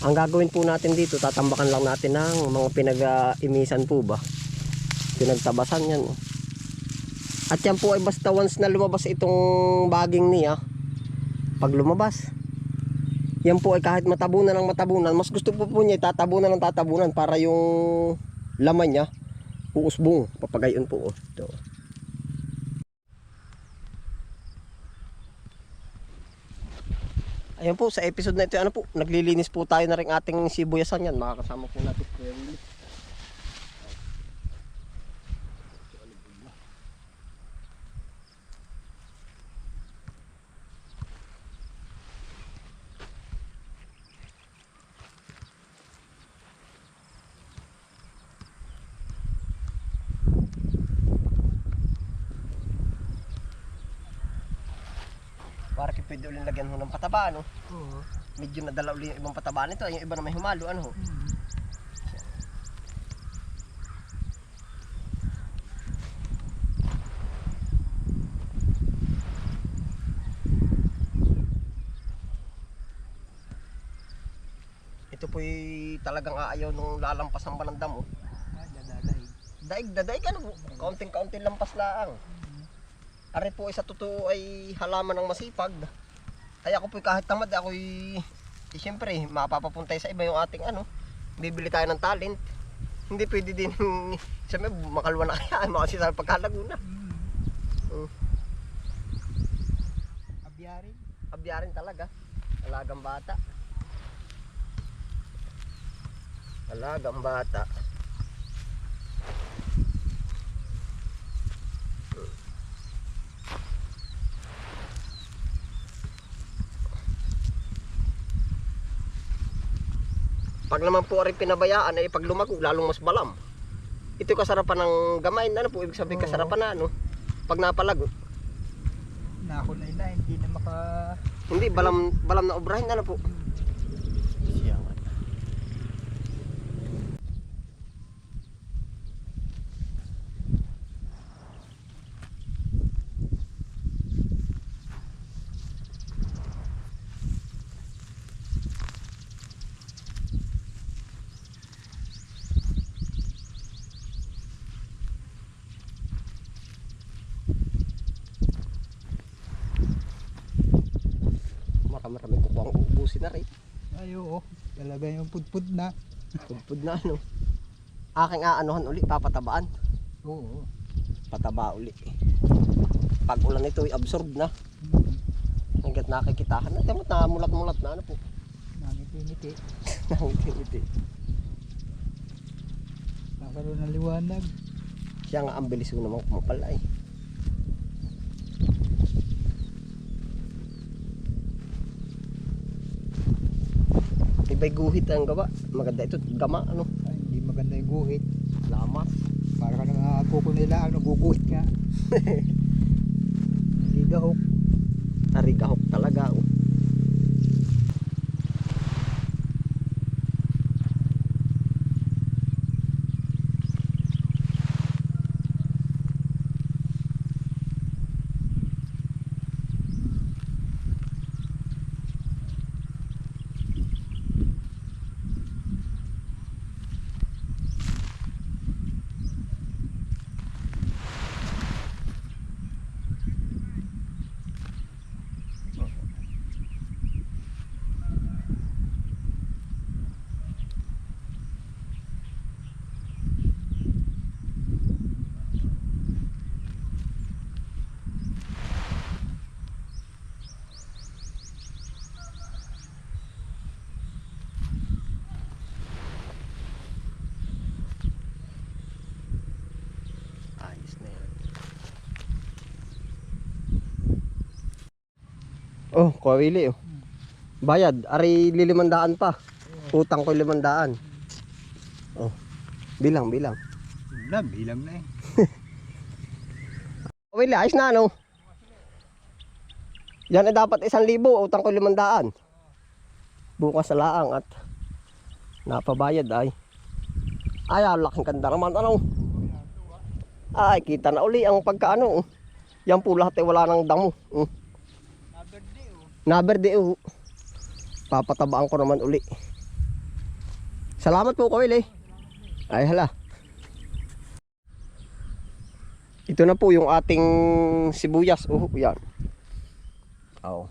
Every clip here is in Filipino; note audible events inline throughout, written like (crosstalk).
Ang gagawin po natin dito, tatambakan lang natin ng mga pinag-imisan po ba. Pinagtabasan yan. At yan po ay basta once na lumabas itong baging niya, pag lumabas, yan po ay kahit matabunan ng matabunan, mas gusto po po niya tatabunan ng tatabunan para yung laman niya uusbong. Papagayon po. Oh. Ayan po, sa episode na ito, ano po, naglilinis po tayo na rin ating sibuyasan yan. Makakasama po natin pwede ulit lagyan ho ng pataba, ano? Oo. Medyo nadala ulit yung ibang pataba nito. Yung iba na may humalo, ano ho? Ito po'y talagang aayaw nung lalampasan pa ng damo. Ah, dadadahin. Daig na daig ano po. Kaunting-kaunting lampas laang. Ari po isa totoo ay halaman ng masipag. Ay ako po kahit tamad ako'y eh, siyempre mapapapuntay sa iba yung ating ano. Bibili tayo ng talent. Hindi pwede din (laughs) sa may makalwa na kaya makasi sa pagkalaguna. Mm. Abyarin. Abyarin talaga. Alagang bata. Alagang bata. Pag naman po rin pinabayaan ay pag lumago lalong mas balam. Ito yung kasarapan ng gamay, ano po ibig sabihin Oo. kasarapan na ano? Pag napalago, Nakulay na, hindi na maka... hindi balam balam na obrahin ano po. Makamarami ko uubusin na rin. Ay, oo. Talaga yung pudpud na. Pudpud na ano. Aking aanuhan uli, papatabaan. Oo. Pataba uli. Pag ulan ito, absorb na. Hmm. Hanggat nakikitahan na. Temot na mulat-mulat na ano po. Nangiti-ngiti. (laughs) Nangiti-ngiti. Nakaroon ng liwanag. Siya nga ang bilis ko naman kumapala eh. Iba'y guhit ang gawa. Maganda ito, gama ano. Ay, hindi maganda yung guhit. Lamas. Para ka nang kuko nila, ang naguguhit nga. Hindi (laughs) gahok. Arigahok talaga oh. Ayos na yan. Oh, kawili oh. Bayad, ari lilimandaan pa. Utang ko limandaan. Oh. Bilang, bilang. Wala, bilang na eh. (laughs) Kawili, ayos na ano? Yan ay dapat isang libo, utang ko limandaan. Bukas sa laang at napabayad ay. Ay, laking kanda naman ano. Ay, kita na uli ang pagkaano. oh. Yan po lahat ay wala nang damo. Mm. Naberde oh. Papatabaan ko naman uli. Salamat po, Kawil eh. Ay, hala. Ito na po yung ating sibuyas. Oh, yan. Oh.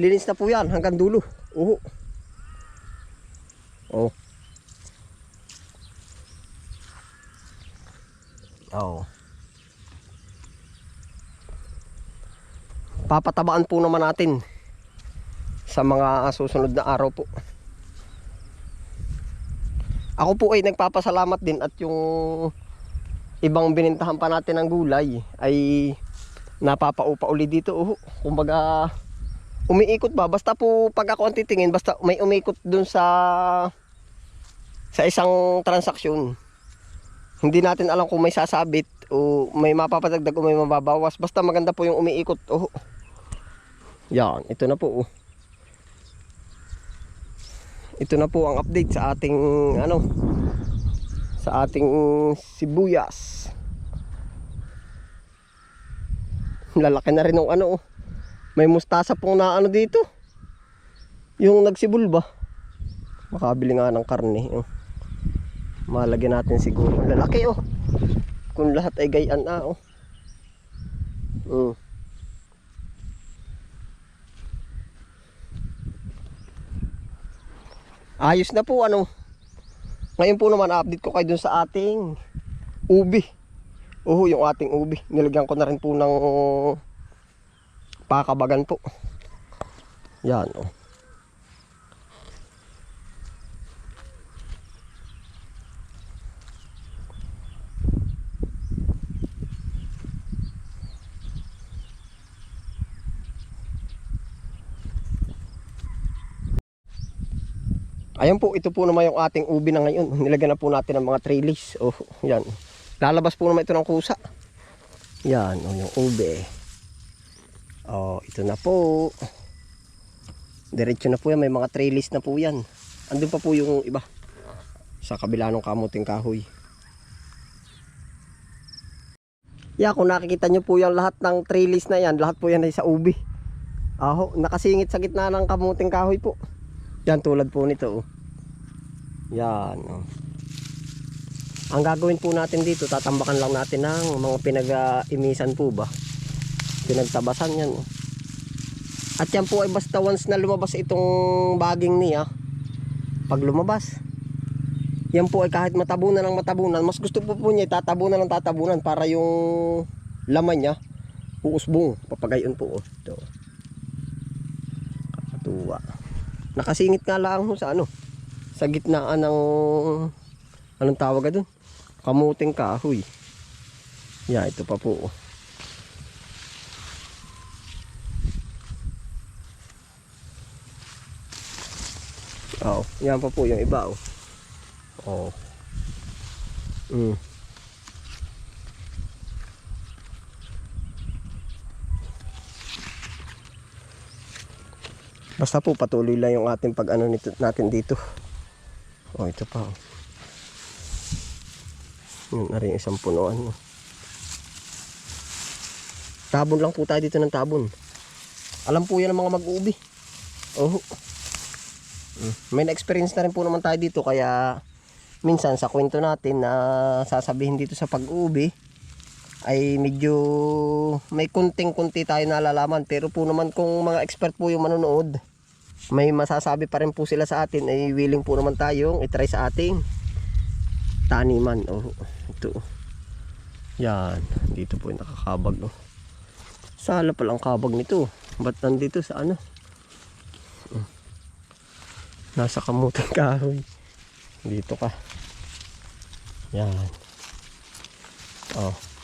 Linis na po yan hanggang dulo. Oh. Oh. Oh. Papatabaan po naman natin sa mga susunod na araw po. Ako po ay nagpapasalamat din at yung ibang binintahan pa natin ng gulay ay napapaupa uli dito. Oh, kumbaga umiikot ba? Basta po pag ako ang titingin, basta may umikot dun sa sa isang transaksyon. Hindi natin alam kung may sasabit o may mapapadagdag o may mababawas. Basta maganda po yung umiikot. Oh. Yan, ito na po. Ito na po ang update sa ating ano sa ating sibuyas. Lalaki na rin ng ano. oh. May mustasa pong na ano dito. Yung nagsibol ba? Makabili nga ng karne. Oh. Malagyan natin siguro. Lalaki oh. Kung lahat ay gayaan na oh. Mm. Ayos na po ano. Ngayon po naman update ko kayo dun sa ating ubi. Oo, yung ating ubi. Nilagyan ko na rin po ng pakabagan po. Yan oh. Ayan po, ito po naman yung ating ubi na ngayon. Nilagyan na po natin ng mga trellis. Oh, yan. Lalabas po naman ito ng kusa. Yan, oh, yung ubi. Oh, ito na po. Diretso na po yan. May mga trellis na po yan. Andun pa po yung iba. Sa kabila ng kamuting kahoy. Yeah, kung nakikita nyo po yung lahat ng trellis na yan, lahat po yan ay sa ubi. Aho, nakasingit sa gitna ng kamuting kahoy po. Yan tulad po nito. Oh. Yan. Oh. Ang gagawin po natin dito, tatambakan lang natin ng mga pinag-imisan po ba. Pinagtabasan yan. oh. At yan po ay basta once na lumabas itong baging niya. Pag lumabas. Yan po ay kahit matabunan ng matabunan. Mas gusto po po niya tatabunan ng tatabunan para yung laman niya uusbong. Papagayon po. Oh. Ito. Kakatuwa. Nakasingit nga lang ho sa ano. Sa gitnaan ng anong tawag doon? Kamuting kahoy. Yeah, ito pa po. oh. Yan pa po yung iba oh. Oh. Mm. Basta po patuloy lang yung ating pag ano nito, natin dito. Oh, ito pa. Oh. Yun na rin isang punuan. Oh. Tabon lang po tayo dito ng tabon. Alam po yan ng mga mag-uubi. Oh. May na-experience na rin po naman tayo dito kaya minsan sa kwento natin na sasabihin dito sa pag-uubi ay medyo may kunting-kunti tayo nalalaman. Pero po naman kung mga expert po yung manonood may masasabi pa rin po sila sa atin ay willing po naman tayong itry sa ating taniman. Oh ito. Yan. Dito po yung nakakabag oh. sala palang kabag nito. Ba't nandito sa ano? Nasa kamutang (laughs) kahoy. Dito ka. Yan. Oh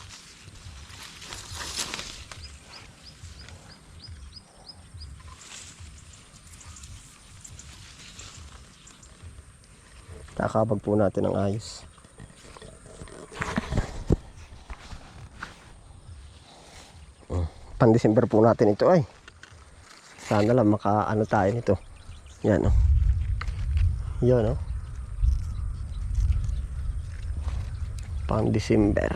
kakabag po natin ng ayos. Oh, pan December po natin ito ay. Sana lang maka ano tayo nito. Yan oh. Yan oh. Pang December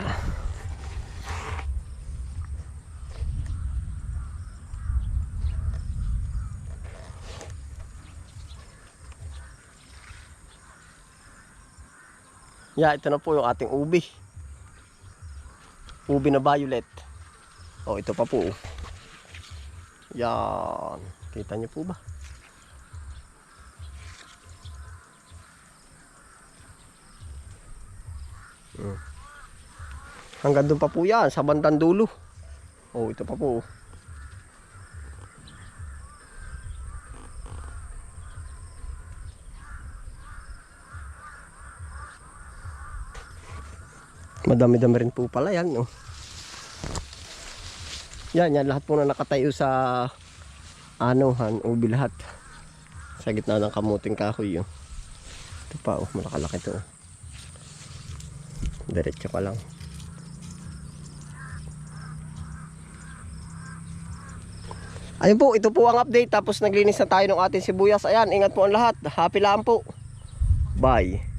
Yeah, ito na po yung ating ubi. Ubi na violet. Oh, ito pa po. Yan. Kita niyo po ba? Hmm. Hanggang doon pa po yan, sa bandang dulo. Oh, ito pa po. Madami-dami rin po pala yan, no? Yan, yan. Lahat po na nakatayo sa ano, han, ubi lahat. Sa gitna ng kamuting kahoy, yun. Ito pa, oh, malakalaki to. oh. Diretso pa lang. Ayun po, ito po ang update. Tapos naglinis na tayo ng ating sibuyas. Ayan, ingat po ang lahat. Happy lang po. Bye.